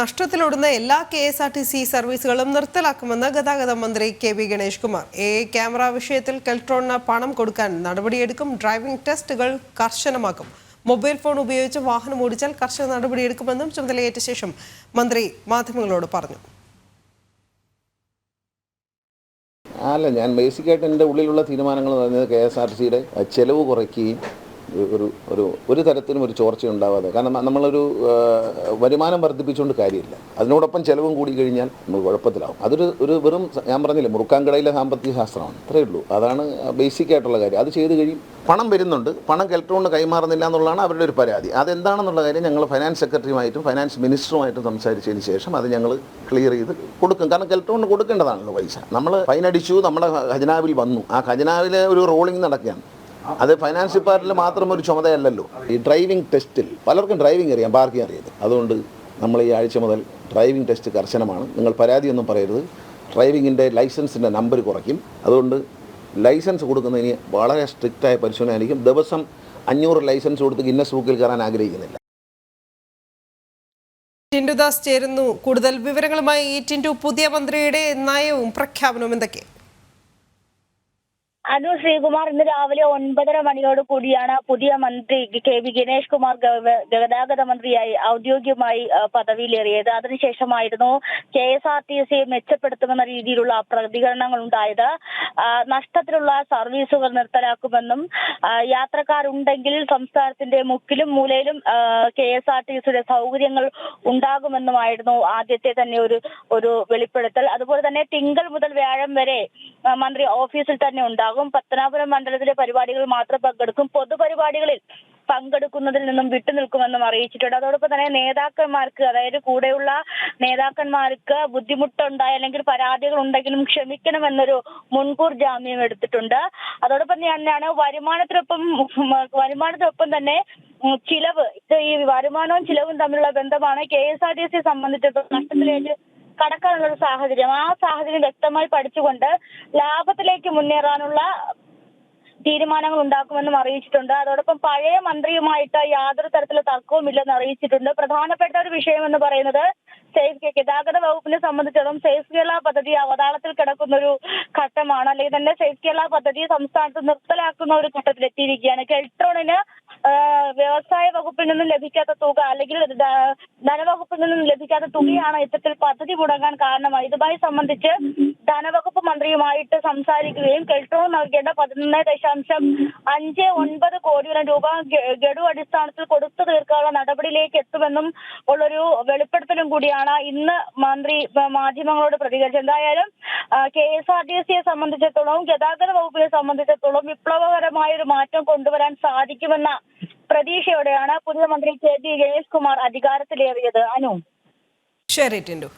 നഷ്ടത്തിലൊടുന്ന എല്ലാ K S R T C സർവീസുകളും നിർത്തലാക്കുമെന്ന് ഗതാഗത മന്ത്രി K V Ganesh Kumar A camera വിഷയത്തിൽ കെൽട്രോണിന് പണം കൊടുക്കാൻ നടപടിയെടുക്കും. ഡ്രൈവിംഗ് ടെസ്റ്റുകൾ കർശനമാക്കും. മൊബൈൽ ഫോൺ ഉപയോഗിച്ച് വാഹനം ഓടിച്ചാൽ കർശന നടപടിയെടുക്കുമെന്നും ചുമതലയേറ്റ ശേഷം മന്ത്രി മാധ്യമങ്ങളോട് പറഞ്ഞു. അല്ല ഞാൻ ബേസിക്കായിട്ട് എന്റെ ഉള്ളിലുള്ള തീരുമാനങ്ങൾ എന്ന് പറയുന്നത് കെ എസ് ആർ ടി സിയുടെ ചെലവ് കുറയ്ക്കുകയും ഒരു ഒരു ഒരു തരത്തിലും ഒരു ചോർച്ച ഉണ്ടാവാതെ. കാരണം നമ്മളൊരു വരുമാനം വർദ്ധിപ്പിച്ചുകൊണ്ട് കാര്യമില്ല. അതിനോടൊപ്പം ചിലവും കൂടി കഴിഞ്ഞാൽ നമ്മൾ കുഴപ്പത്തിലാവും. അതൊരു ഒരു വെറും ഞാൻ പറഞ്ഞില്ലേ മുറുക്കാൻകടയിലെ സാമ്പത്തിക ശാസ്ത്രമാണ്. അത്രയേ ഉള്ളൂ. അതാണ് ബേസിക് ആയിട്ടുള്ള കാര്യം. അത് ചെയ്ത് കഴിയും. പണം വരുന്നുണ്ട്. പണം കെൽട്രോണിന് കൈമാറുന്നില്ല എന്നുള്ളതാണ് അവരുടെ ഒരു പരാതി. അതെന്താണെന്നുള്ള കാര്യം ഞങ്ങൾ ഫൈനാൻസ് സെക്രട്ടറിയുമായിട്ടും ഫൈനാൻസ് മിനിസ്റ്ററുമായിട്ടും സംസാരിച്ചതിന് ശേഷം അത് ഞങ്ങൾ ക്ലിയർ ചെയ്ത് കൊടുക്കും. കാരണം കെൽട്രോണിന് കൊടുക്കേണ്ടതാണല്ലോ പൈസ. നമ്മൾ ഫൈൻ അടിച്ചു നമ്മുടെ ഖജനാവിൽ വന്നു. ആ ഖജനാവിലെ ഒരു റോളിംഗ് നടക്കുകയാണ്. അത് ഫൈനാൻസ് ഡിപ്പാർട്ട്മെന്റിൽ മാത്രം ഒരു ചുമതലയല്ലല്ലോ. ഈ ഡ്രൈവിംഗ് ടെസ്റ്റിൽ പലർക്കും ഡ്രൈവിംഗ് അറിയാം പാർക്കിംഗ് അറിയാം. അതുകൊണ്ട് നമ്മൾ ഈ ആഴ്ച മുതൽ ഡ്രൈവിംഗ് ടെസ്റ്റ് കർശനമാണ്. നിങ്ങൾ പരാതിയൊന്നും പറയരുത്. ഡ്രൈവിങ്ങിന്റെ ലൈസൻസിന്റെ നമ്പർ കുറയ്ക്കും. അതുകൊണ്ട് ലൈസൻസ് കൊടുക്കുന്നതിന് വളരെ സ്ട്രിക്റ്റായ പരിശോധന ആയിരിക്കും. ദിവസം അഞ്ഞൂറ് ലൈസൻസ് കൊടുത്ത് ഗിന്നസ് ബുക്കിൽ കയറാൻ ആഗ്രഹിക്കുന്നില്ല. ടിൻഡുദാസ് ചേരുന്നു. കൂടുതൽ വിവരങ്ങളുമായി ടിൻഡു പുതിയ മന്ത്രിയുടെ നയവും പ്രഖ്യാപനവും എന്തൊക്കെ? അനു ശ്രീകുമാർ ഇന്ന് രാവിലെ ഒൻപതര മണിയോട് കൂടിയാണ് പുതിയ മന്ത്രി കെ വി ഗണേഷ് കുമാർ ഗതാഗത മന്ത്രിയായി ഔദ്യോഗികമായി പദവിയിലേറിയത്. അതിനുശേഷമായിരുന്നു K S R T C മെച്ചപ്പെടുത്തുമെന്ന രീതിയിലുള്ള പ്രതികരണങ്ങൾ ഉണ്ടായത് നഷ്ടത്തിലുള്ള സർവീസുകൾ നിർത്തലാക്കുമെന്നും യാത്രക്കാരുണ്ടെങ്കിൽ സംസ്ഥാനത്തിന്റെ മുക്കിലും മൂലയിലും കെ എസ് ആർ ടി സിയുടെ സൗകര്യങ്ങൾ ഉണ്ടാകുമെന്നുമായിരുന്നു ആദ്യത്തെ തന്നെ ഒരു ഒരു വെളിപ്പെടുത്തൽ. അതുപോലെ തന്നെ തിങ്കൾ മുതൽ വ്യാഴം വരെ മന്ത്രി ഓഫീസിൽ തന്നെ ഉണ്ടാകും. പത്തനാപുരം മണ്ഡലത്തിലെ പരിപാടികൾ മാത്രം പങ്കെടുക്കും. പൊതുപരിപാടികളിൽ പങ്കെടുക്കുന്നതിൽ നിന്നും വിട്ടുനിൽക്കുമെന്നും അറിയിച്ചിട്ടുണ്ട്. അതോടൊപ്പം തന്നെ നേതാക്കന്മാർക്ക് അതായത് കൂടെയുള്ള നേതാക്കന്മാർക്ക് ബുദ്ധിമുട്ടുണ്ടായ അല്ലെങ്കിൽ പരാതികൾ ഉണ്ടെങ്കിലും ക്ഷമിക്കണമെന്നൊരു മുൻകൂർ ജാമ്യം എടുത്തിട്ടുണ്ട്. അതോടൊപ്പം തന്നെയാണ് വരുമാനത്തിനൊപ്പം വരുമാനത്തിനൊപ്പം തന്നെ ചിലവ് ഈ വരുമാനവും ചിലവും തമ്മിലുള്ള ബന്ധമാണ് K S R T C സംബന്ധിച്ചിടത്തോളം നഷ്ടത്തിലേക്ക് കടക്കാനുള്ള ഒരു സാഹചര്യം. ആ സാഹചര്യം വ്യക്തമായി പഠിച്ചുകൊണ്ട് ലാഭത്തിലേക്ക് മുന്നേറാനുള്ള തീരുമാനങ്ങൾ ഉണ്ടാക്കുമെന്നും അറിയിച്ചിട്ടുണ്ട്. അതോടൊപ്പം പഴയ മന്ത്രിയുമായിട്ട് യാതൊരു തരത്തിലുള്ള തർക്കവും ഇല്ലെന്ന് അറിയിച്ചിട്ടുണ്ട്. പ്രധാനപ്പെട്ട ഒരു വിഷയം എന്ന് പറയുന്നത് സേഫ് ഗതാഗത വകുപ്പിനെ സംബന്ധിച്ചിടത്തോളം സേഫ് കേരള പദ്ധതി അവതാളത്തിൽ കിടക്കുന്ന ഒരു ഘട്ടമാണ്. അല്ലെങ്കിൽ തന്നെ സേഫ് കേരള പദ്ധതി സംസ്ഥാനത്ത് നിർത്തലാക്കുന്ന ഒരു ഘട്ടത്തിൽ എത്തിയിരിക്കുകയാണ് കെൽട്രോണിന് വ്യവസായ വകുപ്പിൽ നിന്നും ലഭിക്കാത്ത തുക അല്ലെങ്കിൽ ധനവകുപ്പിൽ നിന്നും ലഭിക്കാത്ത തുകയാണ് ഇത്തരത്തിൽ പദ്ധതി മുടങ്ങാൻ കാരണമായി. ഇതുമായി സംബന്ധിച്ച് ധനവകുപ്പ് മന്ത്രിയുമായിട്ട് സംസാരിക്കുകയും കെൽട്രോൺ നൽകേണ്ട പതിനൊന്ന് ദശാംശം അഞ്ച് ഒൻപത് കോടിയോളം രൂപ ഗഡു അടിസ്ഥാനത്തിൽ കൊടുത്തു തീർക്കാനുള്ള നടപടിയിലേക്ക് എത്തുമെന്നും ഉള്ളൊരു വെളിപ്പെടുത്തലും കൂടിയാണ് ഇന്ന് മന്ത്രി മാധ്യമങ്ങളോട് പ്രതികരിച്ചത്. എന്തായാലും കെ എസ് ആർ ടി സിയെ സംബന്ധിച്ചിടത്തോളം ഗതാഗത വകുപ്പിനെ സംബന്ധിച്ചിടത്തോളം വിപ്ലവകരമായ ഒരു മാറ്റം കൊണ്ടുവരാൻ സാധിക്കുമെന്ന പ്രതീക്ഷയോടെയാണ് പുതിയ മന്ത്രി കെ ജി ഗണേഷ് കുമാർ അധികാരത്തിലേറിയത് അനു. ശരി ടിൻഡു.